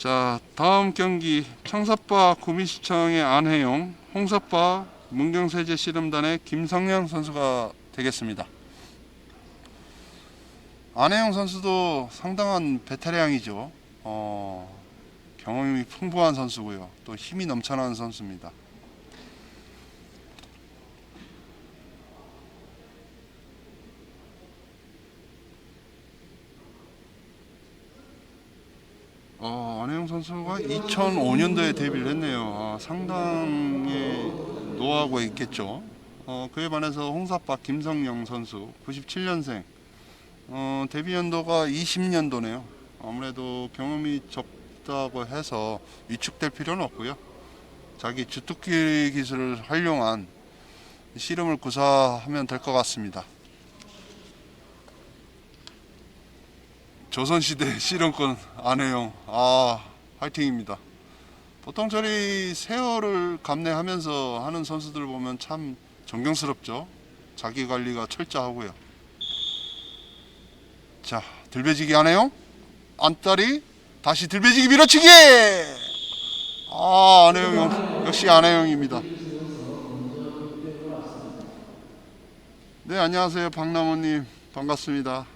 자 다음 경기. 청사파 구미시청의 안혜용 홍사파 문경세제 씨름단의 김성영 선수가 되겠습니다. 안혜용 선수도 상당한 베테랑이죠. 어, 경험이 풍부한 선수고요. 또 힘이 넘쳐나는 선수입니다 어, 안혜영 선수가 2005년도에 데뷔를 했네요. 아, 상당히 노하우가 있겠죠. 어, 그에 반해서 홍사파 김성영 선수 97년생 어, 데뷔 연도가 20년도네요. 아무래도 경험이 적다고 해서 위축될 필요는 없고요. 자기 주특기 기술을 활용한 씨름을 구사하면 될 것 같습니다. 조선시대 씨름권 안혜영 아 화이팅입니다. 보통 저리 세월을 감내하면서 하는 선수들 보면 참 존경스럽죠. 자기 관리가 철저하고요. 자 들배지기 안혜영 안다리 다시 들배지기 밀어치기! 아 안혜영 역- 역시 안혜영입니다. 네 안녕하세요. 박남호님 반갑습니다